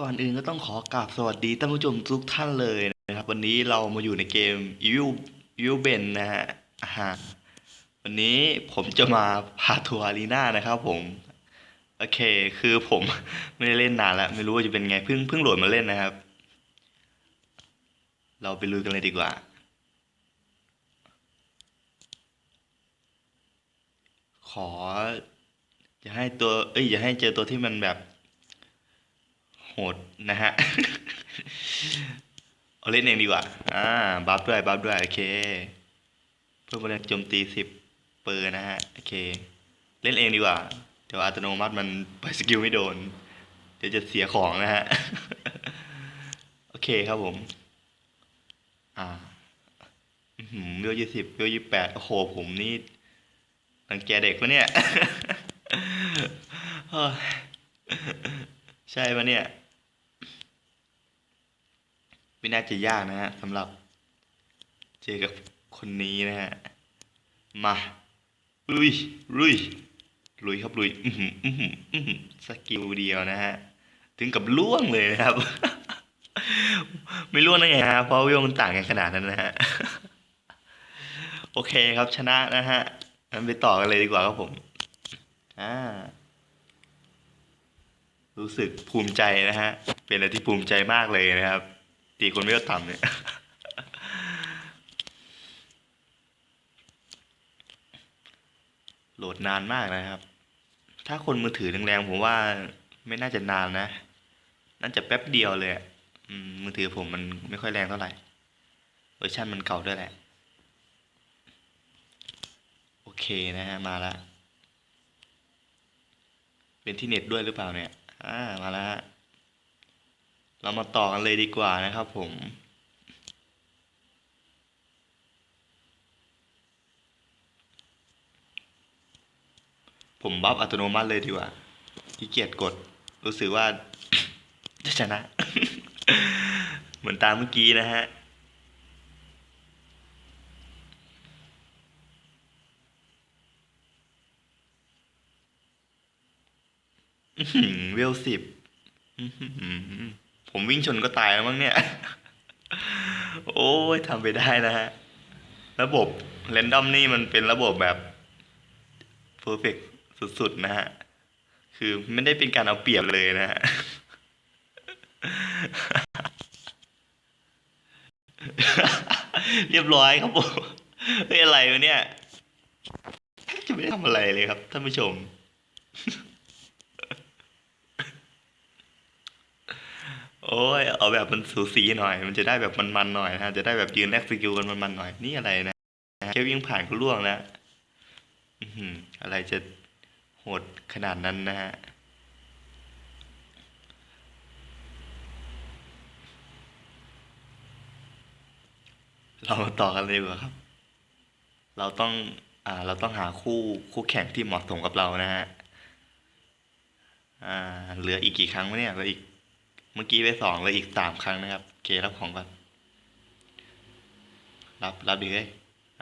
ก่อนอื่นก็ต้องขอกราบสวัสดีท่านผู้ชมทุกท่านเลยนะครับ วันนี้เรามาอยู่ในเกม Evil Evil Ben นะฮะอ่าฮะวันนี้ผมจะมาพาทัวร์อารีนานะครับผม โอเค คือผมไม่ได้เล่นนานแล้ว ไม่รู้ว่าจะเป็นไงเพิ่งเพิ่งโหลดมาเล่นนะครับ เราไปลุยกันเลยดีกว่า ขออย่าให้ตัว เอ้ยอย่าให้เจอตัวที่มันแบบ โหดนะฮะ เอาเล่นเองดีกว่า อ่า บัฟด้วย บัฟด้วย โอเค เพิ่มพลังโจมตีสิบเปอร์นะฮะ โอเค เล่นเองดีกว่า เดี๋ยวอัตโนมัติมันไปสกิลไม่โดน เดี๋ยวจะเสียของนะฮะ โอเคครับผม อ่าหือเวลยี่สิบเวลยี่แปดโอ้โห ผมนี่รังแกเด็กปะเนี่ย ใช่ปะเนี่ย ไม่น่าจะยากนะฮะสำหรับ เจอกับคนนี้นะฮะ มาลุยลุยลุยครับลุยอือหืออือหืออื้อหือสกิลเดียวนะฮะ ถึงกับล่วงเลยนะครับ ไม่ล่วงได้ไงฮะเพราะวิวมันต่างกันขนาดนั้นนะฮะ โอเคครับชนะนะฮะงั้นไปต่อกันเลยดีกว่าครับผม อ่า รู้สึกภูมิใจนะฮะ เป็นอะไรที่ภูมิใจมากเลยนะครับ ตีคนไม่ก็ต่ำเนี่ยโหลดนานมากนะครับ ถ้าคนมือถือแรงๆผมว่าไม่น่าจะนานนะ น่าจะแป๊บเดียวเลยมือถือผมมันไม่ค่อยแรงเท่าไหร่ เวอร์ชันมันเก่าด้วยแหละ โอเคนะฮะ มาละ เป็นที่เน็ตด้วยหรือเปล่าเนี่ย อ่า มาแล้วฮะ เรามาต่อกันเลยดีกว่านะครับผมผมบัฟอัตโนมัติเลยดีกว่าขี้เกียจกด รู้สึกว่าจะชนะ เหมือนตามเมื่อกี้นะฮะ เวลสิบ ผมวิ่งชนก็ตายแล้วมั้งเนี่ย โอ้ยทำไปได้นะฮะ ระบบเรนดอมนี่มันเป็นระบบแบบเพอร์เฟกสุดๆ นะฮะ คือไม่ได้เป็นการเอาเปรียบเลยนะฮะ เรียบร้อยครับผมเฮ้ยอะไรวะเนี่ย จะไม่ได้ทำอะไรเลยครับท่านผู้ชม โอ้ยเอาแบบมันสูสีหน่อย มันจะได้แบบมันๆหน่อยนะฮะจะได้แบบยืนแลกสกิลกันมันๆหน่อยนี่อะไรนะแค่วิ่งผ่านก็ล่วงแล้วอือหืออะไรจะโหดขนาดนั้นนะฮะเรามาต่อกันเลยดีกว่าครับ เราต้องอ่าเราต้องหาคู่คู่แข่งที่เหมาะสมกับเรานะฮะอ่าเหลืออีกกี่ครั้งวะเนี่ยเหลืออีก เมื่อกี้ไปสองเลืออีกสามครั้งนะครับโอเครับของก่อนรับรับดีเลย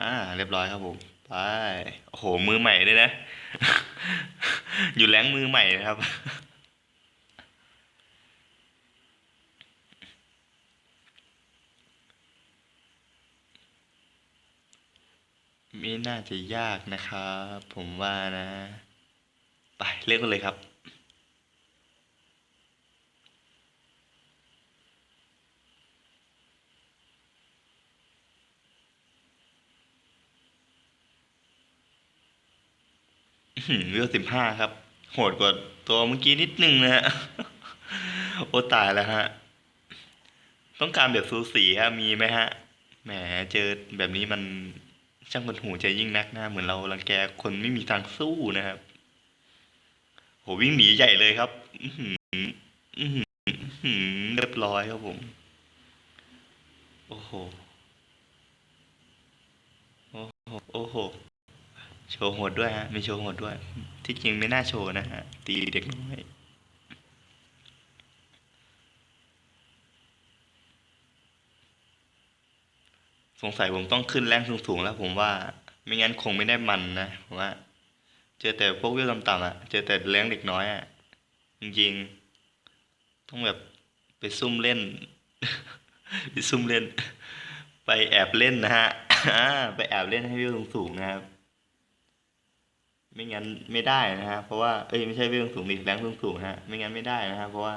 อ่า เรียบร้อยครับผมไปโอ้โหมือใหม่ด้วยนะ อยู่แรงมือใหม่นะครับไม่น่าจะยากนะครับ ผมว่านะ ไปเล่นกันเลยครับ เวลสิบห้าครับ โหดกว่าตัวเมื่อกี้นิดนึงนะฮะ โอ้ตายแล้วฮะ ต้องการแบบสูสีฮะ มีไหมฮะ แหมเจอแบบนี้มันช่างคนหูใจยิ่งนักนะเหมือนเรารังแกคนไม่มีทางสู้นะครับ โหวิ่งหนีใหญ่เลยครับ อื้อหืออื้อหืออื้อหือเรียบร้อยครับผม โอ้โห โอ้โห โอ้โห โชว์โหดด้วยฮะมีโชว์โหดด้วย ที่จริงไม่น่าโชว์นะฮะ ตีเด็กน้อยสงสัยผมต้องขึ้นแรงสูงๆแล้วผมว่า ไม่งั้นคงไม่ได้มันนะผมว่า เจอแต่พวกเวต่ำๆอะ เจอแต่แรงเด็กน้อยอะ จริงๆ ต้องแบบไปซุ่มเล่น ไปซุ่มเล่น ไปแอบเล่นนะฮะไปแอบเล่นให้วิวสูงๆนะครับ ไม่งั้นไม่ได้นะฮะเพราะว่าเอ้ยไม่ใช่วิวสูงดิแรงสูงๆฮะไม่งั้นไม่ได้นะฮะเพราะว่า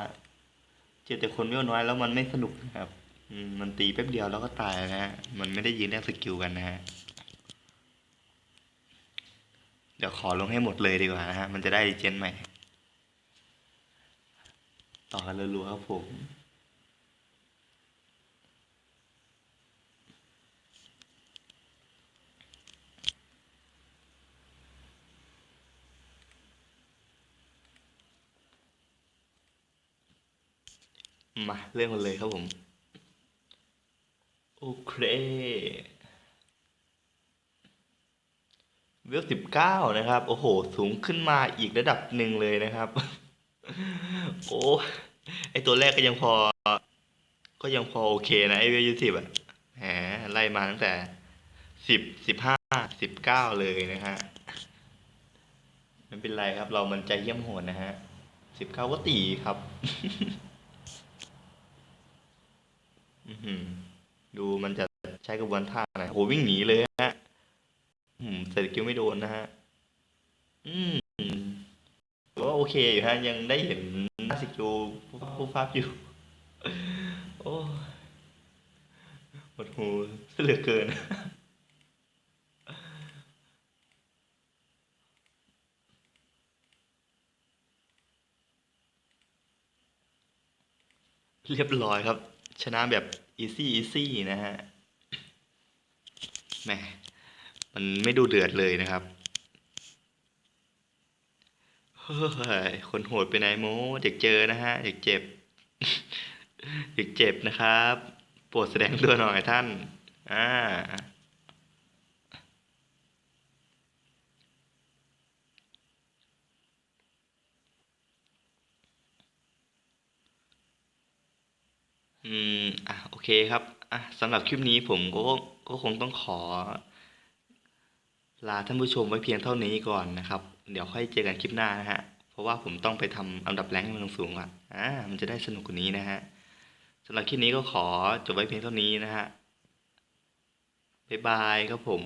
เจอแต่คนวิวน้อยแล้วมันไม่สนุกนะครับมันตีแป๊บเดียวแล้วก็ตายนะฮะมันไม่ได้ยืนแลกสกิลกันนะฮะเดี๋ยวขอลงให้หมดเลยดีกว่านะฮะมันจะได้เจนใหม่ ต่อกันรัวๆครับผม มาเริ่มกันเลยครับผม โอเคเวลสิบเก้านะครับ โอ้โห สูงขึ้นมาอีกระดับหนึ่งเลยนะครับ โอ้ไอตัวแรกก็ยังพอ ก็ยังพอโอเคนะไอเวลยี่สิบอะแหมไล่มาตั้งแต่สิบสิบห้าสิบเก้าเลยนะฮะไม่เป็นไรครับ เรามันใจเยี่ยมโหดนะฮะสิบเก้าก็ตีครับ ดูมันจะใช้กระบวนท่าไหนโอ้โหวิ่งหนีเลยฮะอืมเสร็จกิ้วไม่โดนนะฮะ อืมก็โอเคอยู่ฮะ ยังได้เห็นหน้าสกิลผู้ภาพอยู่ โอ้หมดหูเหลือเกินเรียบร้อยครับ ชนะแบบ อีซี่อีซี่นะฮะแหมมันไม่ดูเดือดเลยนะครับเฮ้ยคนโหดไปไหนโมอยากเจอนะฮะอยากเจ็บอยากเจ็บนะครับ โปรดแสดงตัวหน่อยท่าน อ่า อื มอะโอเคครับอะสำหรับคลิปนี้ผมก็ก็คงต้องขอ ลาท่านผู้ชมไว้เพียงเท่านี้ก่อนนะครับ เดี๋ยวค่อยเจอกันคลิปหน้านะฮะ เพราะว่าผมต้องไปทำอันดับแรงให้มันสูงอะอ่ามันจะได้สนุกกว่านี้นะฮะสำหรับคลิปนี้ก็ขอจบไว้เพียงเท่านี้นะฮะบ๊ายบายครับผม